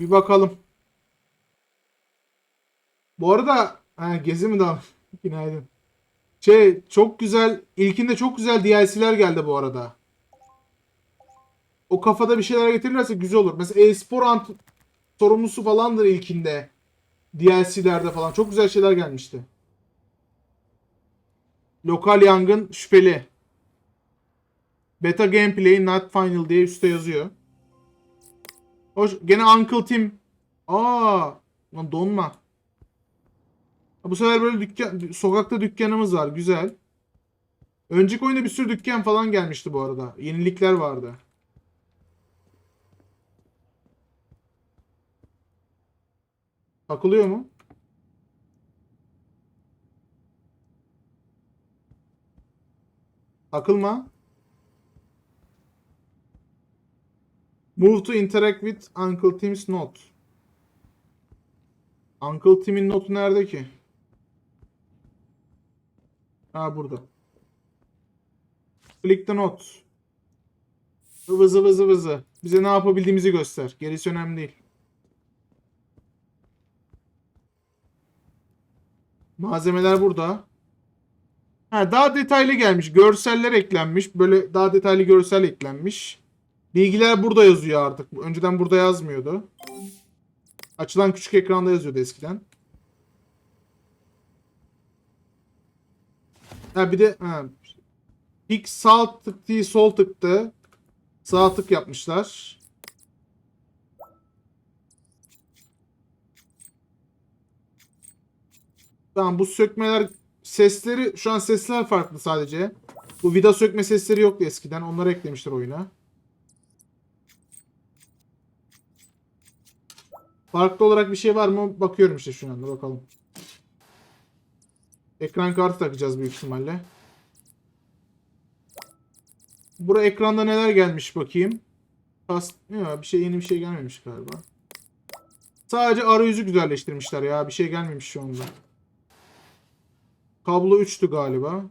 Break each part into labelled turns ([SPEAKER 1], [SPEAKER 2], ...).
[SPEAKER 1] Bir bakalım. Bu arada ha, gezi mi daha? Günaydın. Şey çok güzel ilkinde çok güzel DLC'ler geldi bu arada. O kafada bir şeyler getirirlerse güzel olur. Mesela e-spor sorumlusu falandır ilkinde. DLC'lerde falan çok güzel şeyler gelmişti. Lokal yangın şüpheli. Beta gameplay not final diye üstte yazıyor. Hoş, gene Uncle Tim. Aa, lan donma. Bu sefer böyle dükkan, sokakta dükkanımız var. Güzel. Önceki oyunda bir sürü dükkan falan gelmişti bu arada. Yenilikler vardı. Takılıyor mu? Takılma. Move to interact with Uncle Tim's note. Uncle Tim'in notu nerede ki? Ha burada. Click the note. Vızı vızı vızı. Bize ne yapabildiğimizi göster. Gerisi önemli değil. Malzemeler burada. Ha, daha detaylı gelmiş. Görseller eklenmiş. Böyle daha detaylı görsel eklenmiş. Bilgiler burada yazıyor artık. Önceden burada yazmıyordu. Açılan küçük ekranda yazıyordu eskiden. Ha bir de ha, ilk sağ tık sol tıktı. Sağ tık yapmışlar. Tamam bu sökmeler sesleri şu an sesler farklı sadece. Bu vida sökme sesleri yoktu eskiden. Onları eklemişler oyuna. Farklı olarak bir şey var mı? Bakıyorum işte şu anda bakalım. Ekran kartı takacağız büyük ihtimalle. Bura ekranda neler gelmiş bakayım. Pas ya, bir şey yeni bir şey gelmemiş galiba. Sadece arayüzü güzelleştirmişler ya. Bir şey gelmemiş şu anda. Kablo 3'tü galiba.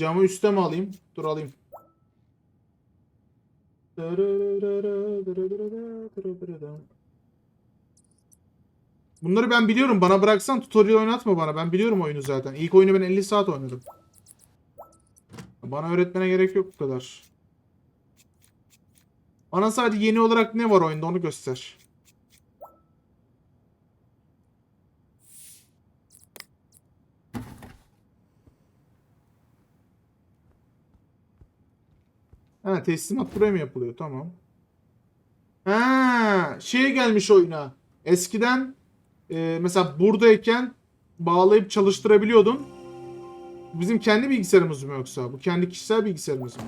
[SPEAKER 1] Camı üste mi alayım? Dur alayım. Bunları ben biliyorum. Bana bıraksan tutorial oynatma bana. Ben biliyorum oyunu zaten. İlk oyunu ben 50 saat oynadım. Bana öğretmene gerek yok bu kadar. Bana sadece yeni olarak ne var oyunda onu göster. Ha teslimat buraya mı yapılıyor? Tamam. Ha şey gelmiş oyuna. Eskiden e, mesela buradayken bağlayıp çalıştırabiliyordun. Bizim kendi bilgisayarımız mı yoksa? Bu kendi kişisel bilgisayarımız mı?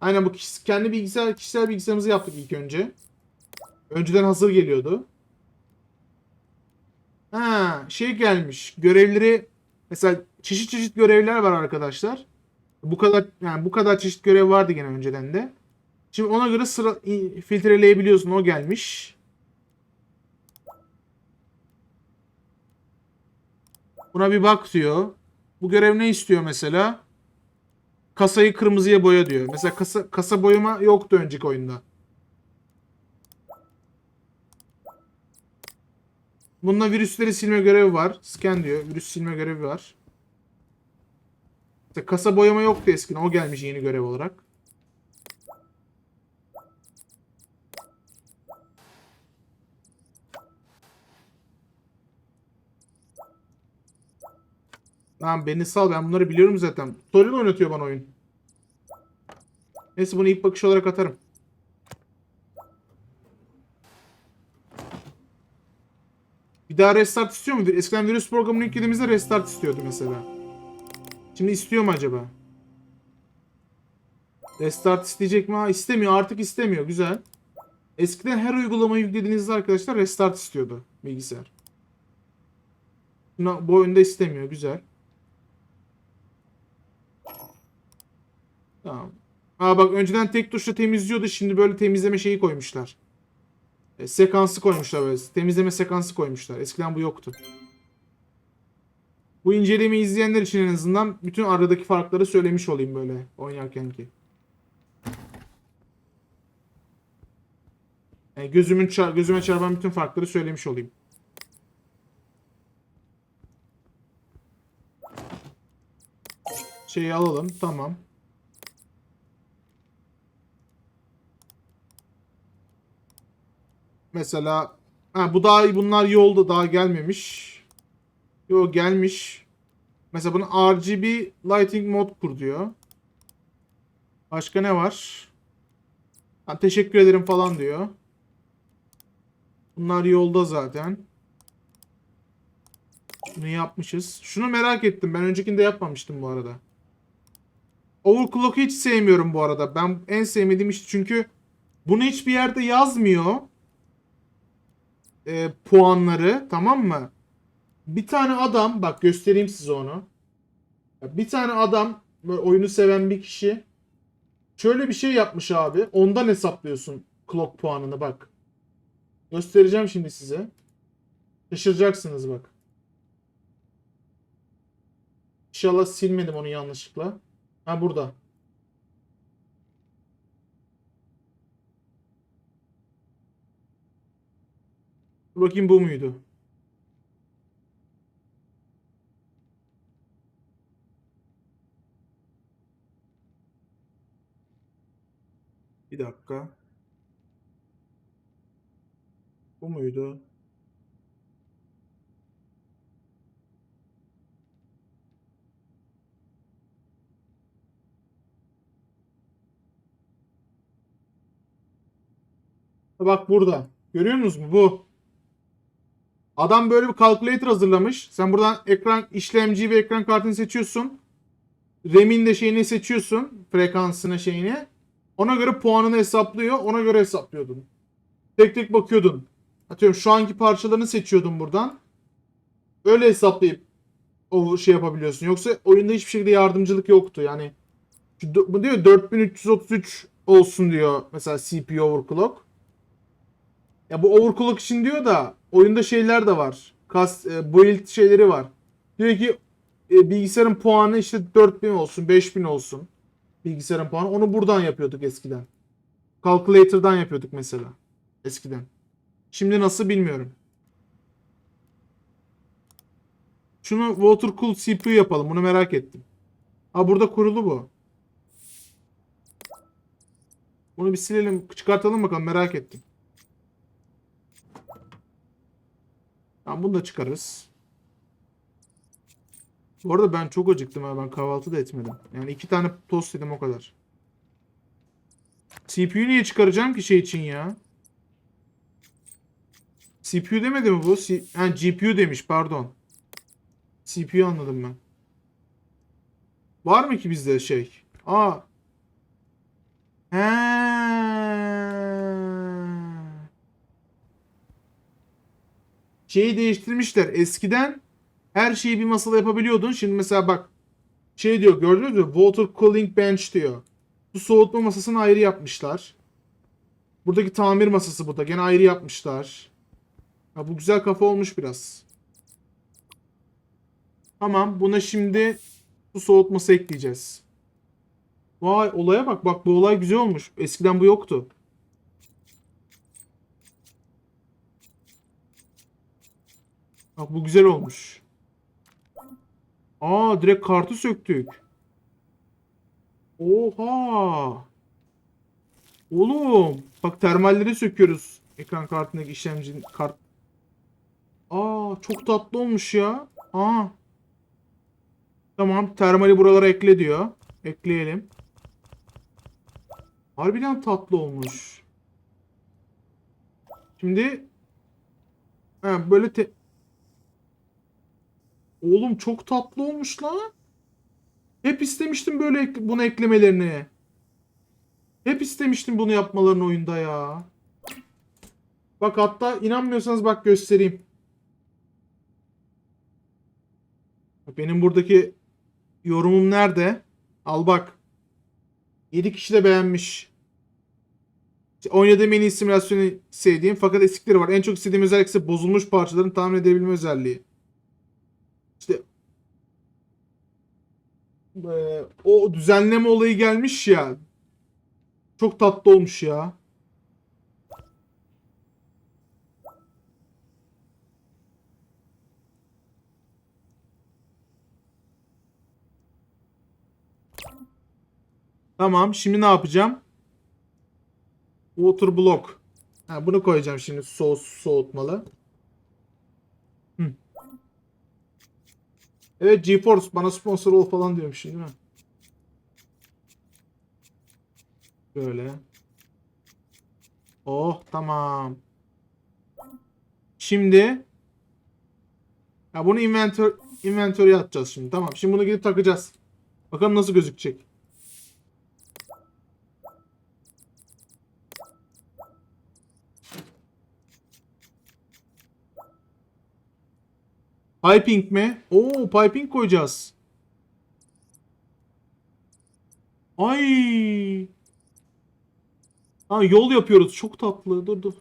[SPEAKER 1] Aynen bu kişi- kendi bilgisayar kişisel bilgisayarımızı yaptık ilk önce. Önceden hazır geliyordu. Ha, şey gelmiş. Görevleri mesela çeşit çeşit görevler var arkadaşlar. Bu kadar yani bu kadar çeşit görev vardı gene önceden de. Şimdi ona göre sıra filtreleyebiliyorsun. O gelmiş. Buna bir bak diyor. Bu görev ne istiyor mesela? Kasayı kırmızıya boya diyor. Mesela kasa, kasa boyama yoktu önceki oyunda. Bunda virüsleri silme görevi var. Scan diyor. Virüs silme görevi var. Mesela kasa boyama yoktu eskiden. O gelmiş yeni görev olarak. Tamam beni sal. Ben bunları biliyorum zaten. Tutorial oynatıyor bana oyun. Neyse bunu ilk bakış olarak atarım. Bir daha restart istiyor muydu? Eskiden virüs programını yüklediğimizde restart istiyordu mesela. Şimdi istiyor mu acaba? Restart isteyecek mi? Ha, istemiyor. Artık istemiyor. Güzel. Eskiden her uygulamayı yüklediğinizde arkadaşlar restart istiyordu bilgisayar. Şimdi bu oyunda istemiyor. Güzel. Tamam. Aa bak önceden tek tuşla temizliyordu. Şimdi böyle temizleme şeyi koymuşlar. E, sekansı koymuşlar böyle. Temizleme sekansı koymuşlar. Eskiden bu yoktu. Bu incelemeyi izleyenler için en azından bütün aradaki farkları söylemiş olayım böyle oynarken ki. Yani gözümün çar- gözüme çarpan bütün farkları söylemiş olayım. Şeyi alalım. Tamam. Mesela ha, bu daha bunlar yolda daha gelmemiş. Yo gelmiş. Mesela bunu RGB lighting mod kur diyor. Başka ne var? Ha, teşekkür ederim falan diyor. Bunlar yolda zaten. Bunu yapmışız. Şunu merak ettim. Ben öncekinde yapmamıştım bu arada. Overclock'u hiç sevmiyorum bu arada. Ben en sevmediğim iş çünkü bunu hiçbir yerde yazmıyor. Ee, puanları tamam mı? Bir tane adam bak göstereyim size onu. Bir tane adam böyle oyunu seven bir kişi şöyle bir şey yapmış abi. Ondan hesaplıyorsun clock puanını bak. Göstereceğim şimdi size. Şaşıracaksınız bak. İnşallah silmedim onu yanlışlıkla. Ha burada. Dur bakayım bu muydu? Bir dakika. Bu muydu? Bak burada. Görüyor musunuz mu? Bu. Adam böyle bir calculator hazırlamış. Sen buradan ekran işlemci ve ekran kartını seçiyorsun. RAM'in de şeyini seçiyorsun. Frekansını şeyini. Ona göre puanını hesaplıyor. Ona göre hesaplıyordun. Tek tek bakıyordun. Atıyorum şu anki parçalarını seçiyordun buradan. Öyle hesaplayıp o şey yapabiliyorsun. Yoksa oyunda hiçbir şekilde yardımcılık yoktu. Yani bu diyor 4333 olsun diyor mesela CPU overclock. Ya bu overclock için diyor da oyunda şeyler de var. Kas e, build şeyleri var. Diyor ki e, bilgisayarın puanı işte 4000 olsun, 5000 olsun. Bilgisayarın puanı. Onu buradan yapıyorduk eskiden. Calculator'dan yapıyorduk mesela. Eskiden. Şimdi nasıl bilmiyorum. Şunu water cool CPU yapalım. Bunu merak ettim. Ha burada kurulu bu. Bunu bir silelim. Çıkartalım bakalım. Merak ettim. Tamam bunu da çıkarırız. Bu arada ben çok acıktım ha. Ben kahvaltı da etmedim. Yani iki tane tost yedim o kadar. CPU'yu niye çıkaracağım ki şey için ya? CPU demedi mi bu? C ha, GPU demiş pardon. CPU anladım ben. Var mı ki bizde şey? Aa. He. Şeyi değiştirmişler. Eskiden her şeyi bir masada yapabiliyordun. Şimdi mesela bak şey diyor gördünüz mü? Water cooling bench diyor. Su soğutma masasını ayrı yapmışlar. Buradaki tamir masası burada. Gene ayrı yapmışlar. Ha, bu güzel kafa olmuş biraz. Tamam. Buna şimdi su soğutması ekleyeceğiz. Vay olaya bak. Bak bu olay güzel olmuş. Eskiden bu yoktu. Bak bu güzel olmuş. Aa direkt kartı söktük. Oha. Oğlum. Bak termalleri söküyoruz. Ekran kartındaki işlemcinin kart. Aa çok tatlı olmuş ya. Aa. Tamam termali buralara ekle diyor. Ekleyelim. Harbiden tatlı olmuş. Şimdi ha, böyle te Oğlum çok tatlı olmuş lan. Hep istemiştim böyle bunu eklemelerini. Hep istemiştim bunu yapmalarını oyunda ya. Bak hatta inanmıyorsanız bak göstereyim. Benim buradaki yorumum nerede? Al bak. 7 kişi de beğenmiş. İşte Oynadığım en iyi simülasyonu sevdiğim fakat eksikleri var. En çok istediğim özellik ise bozulmuş parçaların tahmin edebilme özelliği. İşte e, o düzenleme olayı gelmiş ya. Çok tatlı olmuş ya. Tamam. Şimdi ne yapacağım? Water block. Ha, bunu koyacağım şimdi soğut, soğutmalı. Evet GeForce bana sponsor ol falan diyormuş değil mi? Böyle. Oh tamam. Şimdi ya bunu inventor inventory'e atacağız şimdi. Tamam. Şimdi bunu gidip takacağız. Bakalım nasıl gözükecek. Piping mi? Oo, piping koyacağız. Ay. Ha, yol yapıyoruz. Çok tatlı. Dur dur.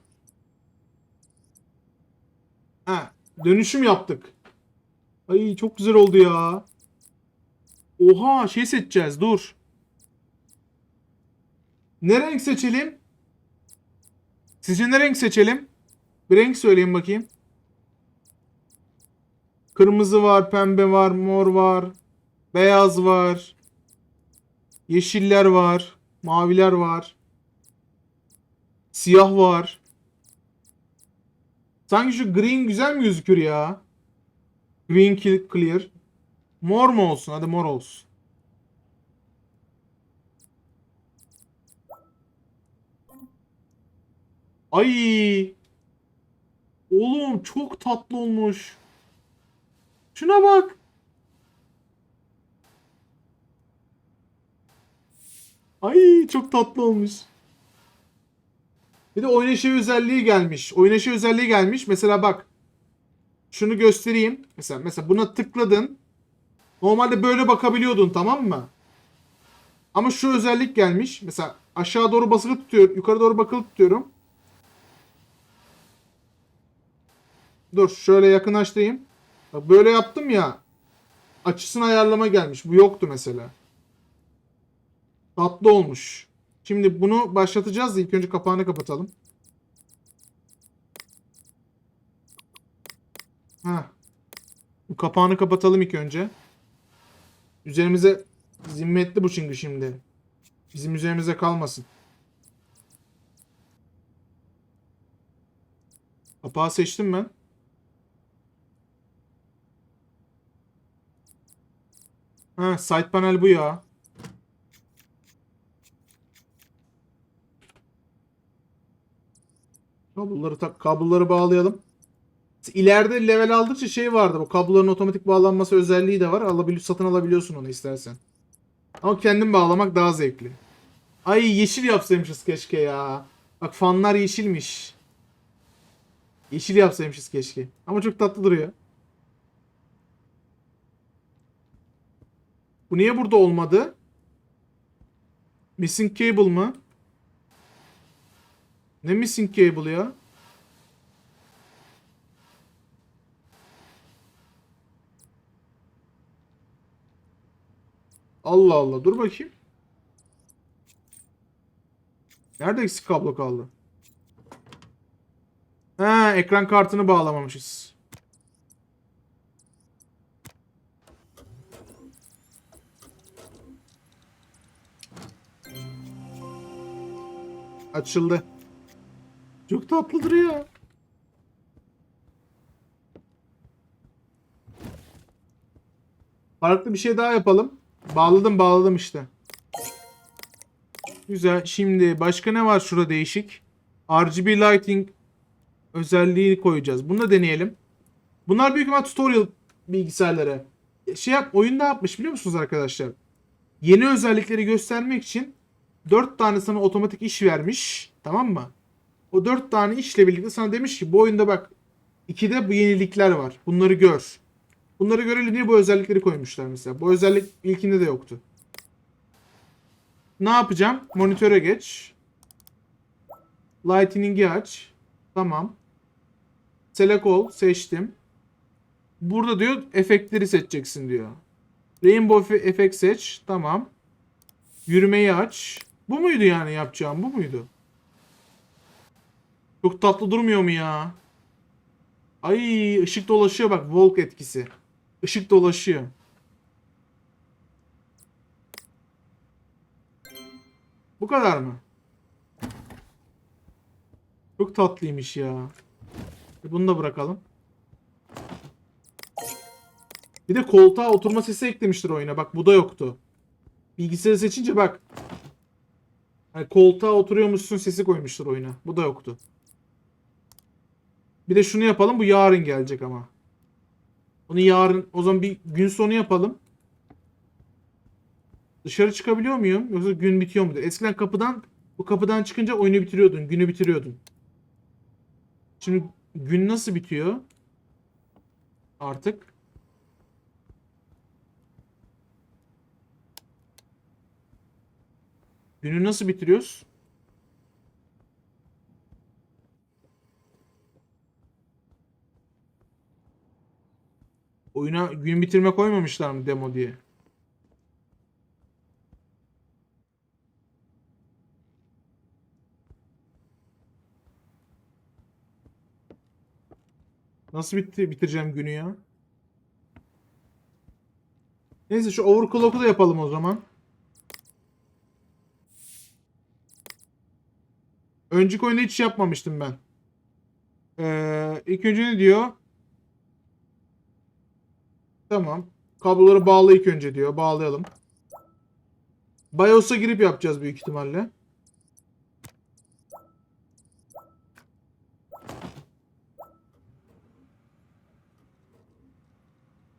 [SPEAKER 1] Ha, dönüşüm yaptık. Ay çok güzel oldu ya. Oha şey seçeceğiz. Dur. Ne renk seçelim? Sizce ne renk seçelim? Bir renk söyleyin bakayım. Kırmızı var, pembe var, mor var, beyaz var, yeşiller var, maviler var, siyah var. Sanki şu green güzel mi gözüküyor ya? Green clear. Mor mu olsun? Hadi mor olsun. Ay! Oğlum çok tatlı olmuş. Şuna bak. Ay çok tatlı olmuş. Bir de oynayışı özelliği gelmiş. Oynayışı özelliği gelmiş. Mesela bak. Şunu göstereyim. Mesela mesela buna tıkladın. Normalde böyle bakabiliyordun tamam mı? Ama şu özellik gelmiş. Mesela aşağı doğru basılı tutuyorum. Yukarı doğru bakılı tutuyorum. Dur şöyle yakınlaştırayım. Bak böyle yaptım ya. Açısını ayarlama gelmiş. Bu yoktu mesela. Tatlı olmuş. Şimdi bunu başlatacağız ilk önce kapağını kapatalım. Ha. Bu kapağını kapatalım ilk önce. Üzerimize zimmetli bu çünkü şimdi. Bizim üzerimize kalmasın. Kapağı seçtim ben. Ha, side panel bu ya. Kabloları tak kabloları bağlayalım. İleride level aldıkça şey vardı. Bu kabloların otomatik bağlanması özelliği de var. Alabiliyor, satın alabiliyorsun onu istersen. Ama kendin bağlamak daha zevkli. Ay yeşil yapsaymışız keşke ya. Bak fanlar yeşilmiş. Yeşil yapsaymışız keşke. Ama çok tatlı duruyor. Bu niye burada olmadı? Missing cable mı? Ne missing cable ya? Allah Allah. Dur bakayım. Nerede eksik kablo kaldı? Ha, ekran kartını bağlamamışız. Açıldı. Çok tatlı duruyor. Farklı bir şey daha yapalım. Bağladım bağladım işte. Güzel. Şimdi başka ne var şurada değişik? RGB lighting özelliği koyacağız. Bunu da deneyelim. Bunlar büyük ihtimal tutorial bilgisayarlara. Şey yap, oyunda yapmış biliyor musunuz arkadaşlar? Yeni özellikleri göstermek için 4 tane sana otomatik iş vermiş. Tamam mı? O 4 tane işle birlikte sana demiş ki bu oyunda bak 2'de bu yenilikler var. Bunları gör. Bunları görelim diye bu özellikleri koymuşlar mesela. Bu özellik ilkinde de yoktu. Ne yapacağım? Monitöre geç. Lightning'i aç. Tamam. Select all seçtim. Burada diyor efektleri seçeceksin diyor. Rainbow efe- efekt seç. Tamam. Yürümeyi aç. Bu muydu yani yapacağım? Bu muydu? Çok tatlı durmuyor mu ya? Ay ışık dolaşıyor bak. Volk etkisi. Işık dolaşıyor. Bu kadar mı? Çok tatlıymış ya. E, Bunu da bırakalım. Bir de koltuğa oturma sesi eklemiştir oyuna. Bak bu da yoktu. Bilgisayarı seçince bak. Hani koltuğa oturuyormuşsun sesi koymuştur oyuna. Bu da yoktu. Bir de şunu yapalım. Bu yarın gelecek ama. Onu yarın o zaman bir gün sonu yapalım. Dışarı çıkabiliyor muyum? Yoksa gün bitiyor mu? Eskiden kapıdan bu kapıdan çıkınca oyunu bitiriyordun. Günü bitiriyordun. Şimdi gün nasıl bitiyor? Artık. Günü nasıl bitiriyoruz? Oyuna gün bitirme koymamışlar mı demo diye? Nasıl bitti bitireceğim günü ya? Neyse şu overclock'u da yapalım o zaman. Önceki oyunda hiç yapmamıştım ben. Ee, ilk önce ne diyor? Tamam. Kabloları bağla ilk önce diyor. Bağlayalım. BIOS'a girip yapacağız büyük ihtimalle.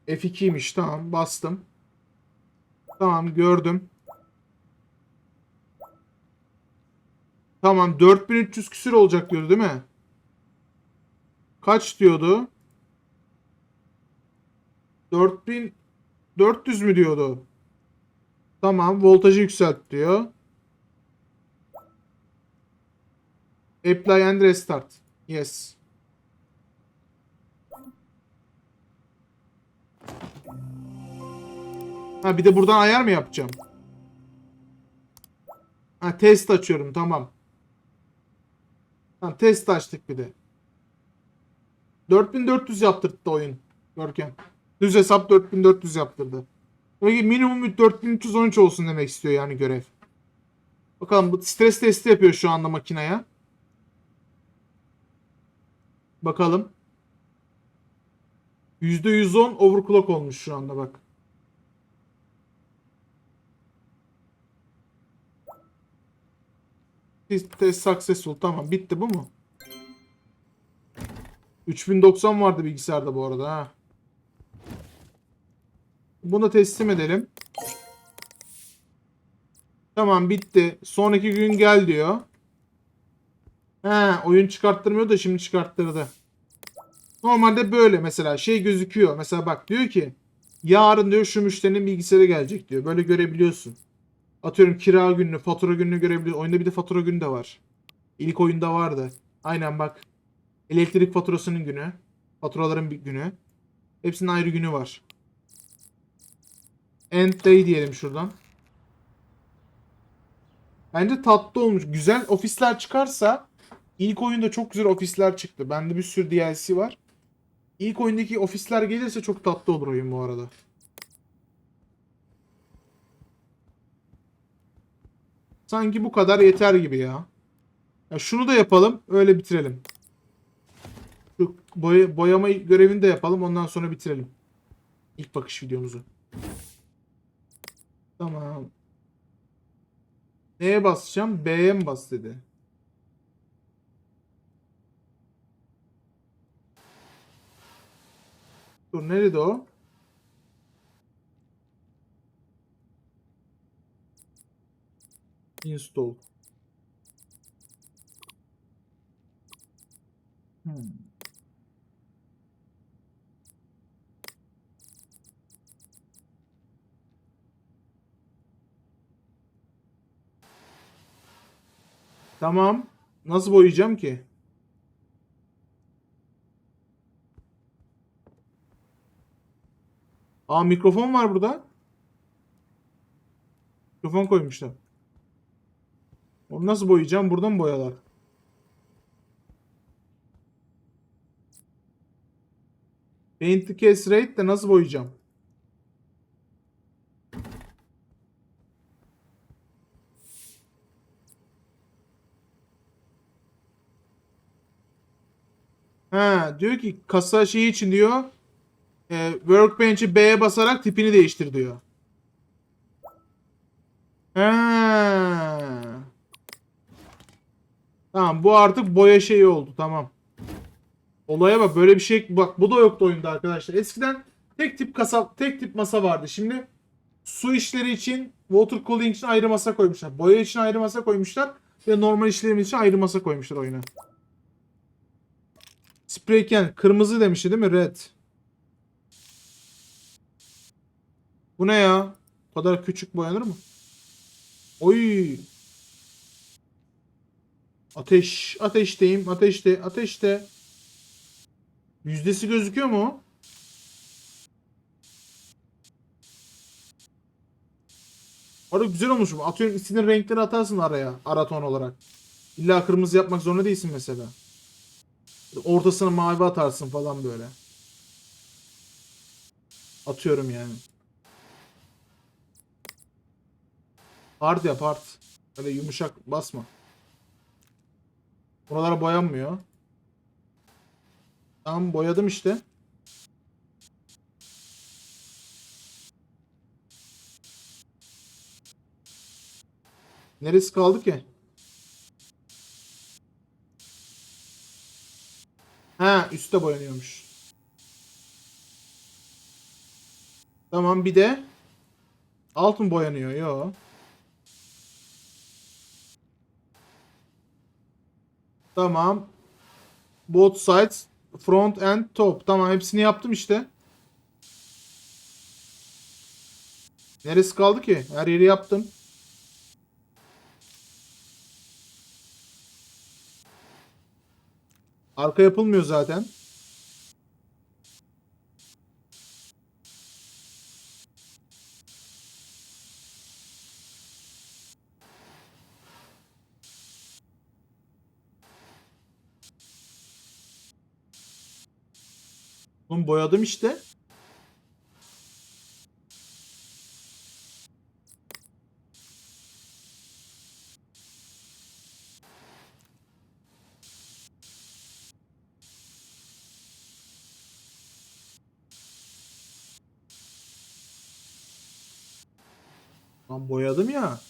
[SPEAKER 1] F2'ymiş. Tamam. Bastım. Tamam. Gördüm. Tamam. 4300 küsür olacak diyordu değil mi? Kaç diyordu? 4400 mü diyordu? Tamam. Voltajı yükselt diyor. Apply and restart. Yes. Ha bir de buradan ayar mı yapacağım? Ha test açıyorum tamam. Ha test açtık bir de. 4400 yaptırdı oyun. Görkem. Düz hesap 4400 yaptırdı. Demek minimum 4313 olsun demek istiyor yani görev. Bakalım bu stres testi yapıyor şu anda makineye. Bakalım. %110 overclock olmuş şu anda bak. Test successful. Tamam bitti bu mu? 3090 vardı bilgisayarda bu arada ha. Bunu teslim edelim. Tamam bitti. Sonraki gün gel diyor. He, oyun çıkarttırmıyor da şimdi çıkarttırdı. Normalde böyle mesela şey gözüküyor. Mesela bak diyor ki yarın diyor şu müşterinin bilgisayarı gelecek diyor. Böyle görebiliyorsun. Atıyorum kira gününü, fatura gününü görebiliyorsun. Oyunda bir de fatura günü de var. İlk oyunda vardı. Aynen bak. Elektrik faturasının günü. Faturaların bir günü. Hepsinin ayrı günü var. End day diyelim şuradan. Bence tatlı olmuş. Güzel ofisler çıkarsa ilk oyunda çok güzel ofisler çıktı. Bende bir sürü DLC var. İlk oyundaki ofisler gelirse çok tatlı olur oyun bu arada. Sanki bu kadar yeter gibi ya. ya şunu da yapalım. Öyle bitirelim. Şu boya, boyama görevini de yapalım. Ondan sonra bitirelim. İlk bakış videomuzu. Tamam. Neye basacağım? B'ye mi bas dedi. Dur nerede o? Install. Hmm. Tamam. Nasıl boyayacağım ki? Aa mikrofon var burada. Mikrofon koymuşlar. Onu nasıl boyayacağım? Buradan mı boyalar? Paint the case rate de nasıl boyayacağım? Ha, diyor ki kasa şeyi için diyor e, workbench'i B'ye basarak tipini değiştir diyor. Ha. Tamam bu artık boya şeyi oldu tamam. Olaya bak böyle bir şey bak bu da yoktu oyunda arkadaşlar. Eskiden tek tip kasa tek tip masa vardı. Şimdi su işleri için water cooling için ayrı masa koymuşlar. Boya için ayrı masa koymuşlar ve normal işlerim için ayrı masa koymuşlar oyuna. Spray can kırmızı demişti değil mi? Red. Bu ne ya? Bu kadar küçük boyanır mı? Oy. Ateş. Ateşteyim. Ateşte. Ateşte. Yüzdesi gözüküyor mu? Arada güzel olmuş bu. Atıyorum istediğin renkleri atarsın araya. Ara ton olarak. İlla kırmızı yapmak zorunda değilsin mesela. Ortasına mavi atarsın falan böyle. Atıyorum yani. Hard yap hard. Öyle yumuşak basma. Buralara boyanmıyor. Tamam boyadım işte. Neresi kaldı ki? Ha üstte boyanıyormuş. Tamam bir de alt mı boyanıyor? Yo. Tamam. Both sides, front and top. Tamam hepsini yaptım işte. Neresi kaldı ki? Her yeri yaptım. Arka yapılmıyor zaten. Oğlum boyadım işte. Lan boyadım ya.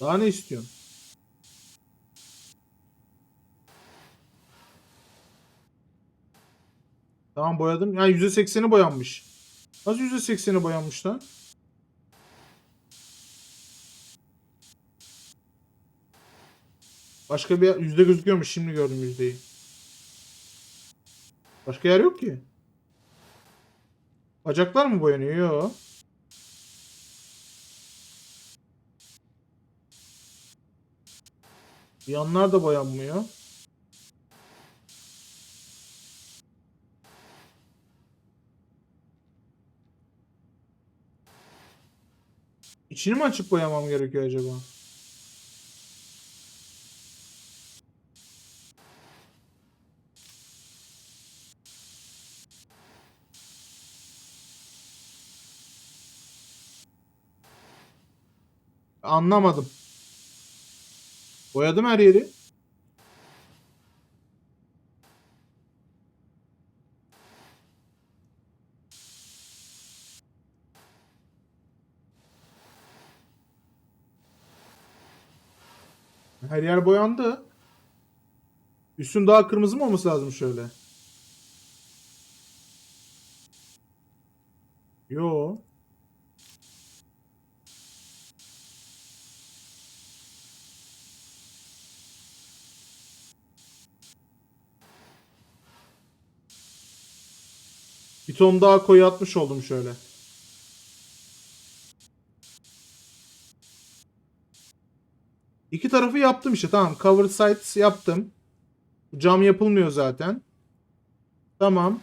[SPEAKER 1] Daha ne istiyorsun? Tamam boyadım. Yani %80'i boyanmış. Nasıl %80'i boyanmış lan? Başka bir yüzde gözüküyormuş. Şimdi gördüm yüzdeyi. Başka yer yok ki. Bacaklar mı boyanıyor? Yok. Yanlar da boyanmıyor. İçini mi açıp boyamam gerekiyor acaba? Anlamadım. Boyadım her yeri. Her yer boyandı. Üstün daha kırmızı mı olması lazım şöyle? Yo. Bir ton daha koyu atmış oldum şöyle. İki tarafı yaptım işte. Tamam. Cover sides yaptım. Cam yapılmıyor zaten. Tamam.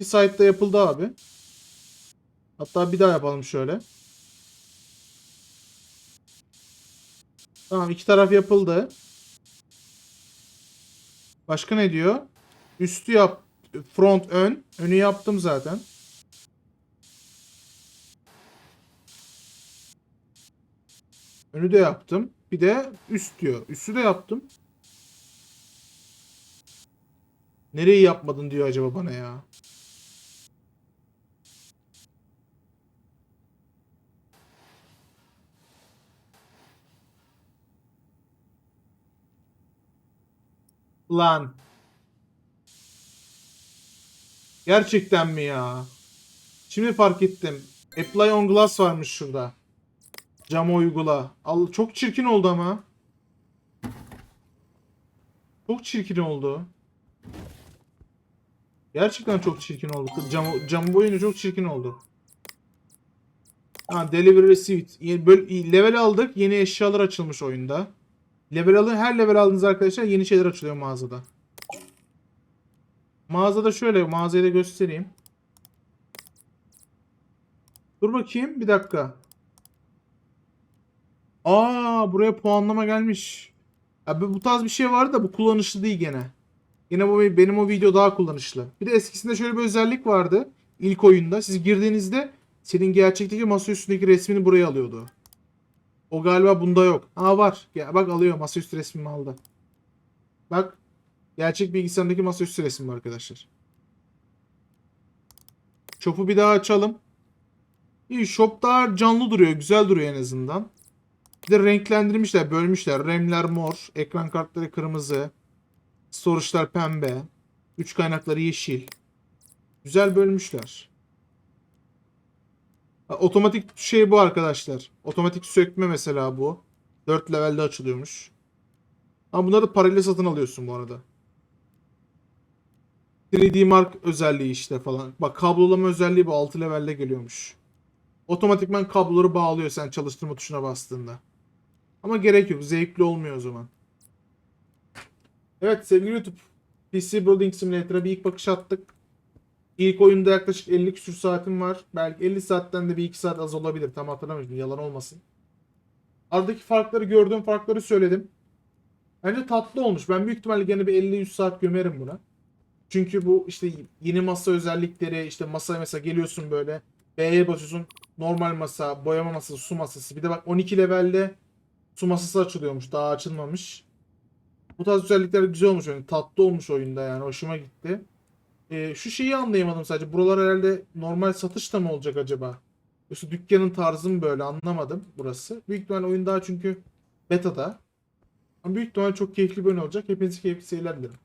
[SPEAKER 1] Bir side'da yapıldı abi. Hatta bir daha yapalım şöyle. Tamam iki taraf yapıldı. Başka ne diyor? Üstü yap. Front ön. Önü yaptım zaten. Önü de yaptım. Bir de üst diyor. Üstü de yaptım. Nereyi yapmadın diyor acaba bana ya. Lan. Gerçekten mi ya? Şimdi fark ettim. Apply on glass varmış şurada. Cama uygula. Al çok çirkin oldu ama. Çok çirkin oldu. Gerçekten çok çirkin oldu. Cam, cam boyunu çok çirkin oldu. Ha, delivery Böyle, level aldık. Yeni eşyalar açılmış oyunda. Level alın. Her level aldığınız arkadaşlar yeni şeyler açılıyor mağazada. Mağazada şöyle mağazayı da göstereyim. Dur bakayım bir dakika. Aa buraya puanlama gelmiş. Abi bu tarz bir şey vardı da bu kullanışlı değil gene. Yine bu benim o video daha kullanışlı. Bir de eskisinde şöyle bir özellik vardı. İlk oyunda siz girdiğinizde senin gerçekteki masa üstündeki resmini buraya alıyordu. O galiba bunda yok. Aa var. Ya bak alıyor masaüstü resmimi aldı. Bak gerçek bilgisayarındaki masaüstü resmim arkadaşlar. Shop'u bir daha açalım. İyi shop daha canlı duruyor. Güzel duruyor en azından. Bir de renklendirmişler, bölmüşler. RAM'ler mor, ekran kartları kırmızı, storage'lar pembe, güç kaynakları yeşil. Güzel bölmüşler. Otomatik şey bu arkadaşlar. Otomatik sökme mesela bu. 4 levelde açılıyormuş. Ama bunları da parayla satın alıyorsun bu arada. 3D Mark özelliği işte falan. Bak kablolama özelliği bu 6 levelde geliyormuş. Otomatikman kabloları bağlıyor sen çalıştırma tuşuna bastığında. Ama gerek yok. Zevkli olmuyor o zaman. Evet sevgili YouTube. PC Building Simulator'a bir ilk bakış attık. İlk oyunda yaklaşık 50 küsur saatim var. Belki 50 saatten de bir 2 saat az olabilir. Tam hatırlamıyorum. Yalan olmasın. Aradaki farkları gördüğüm farkları söyledim. Bence tatlı olmuş. Ben büyük ihtimalle gene bir 50-100 saat gömerim buna. Çünkü bu işte yeni masa özellikleri işte masaya mesela geliyorsun böyle B'ye basıyorsun normal masa, boyama masası, su masası. Bir de bak 12 levelde su masası açılıyormuş. Daha açılmamış. Bu tarz özellikler güzel olmuş. Yani tatlı olmuş oyunda yani. Hoşuma gitti. Ee, şu şeyi anlayamadım sadece. Buralar herhalde normal satışta mı olacak acaba? Yoksa dükkanın tarzı mı böyle anlamadım burası. Büyük ihtimalle oyun daha çünkü beta'da. Ama büyük ihtimalle çok keyifli bir oyun olacak. Hepinize keyifli seyirler dilerim.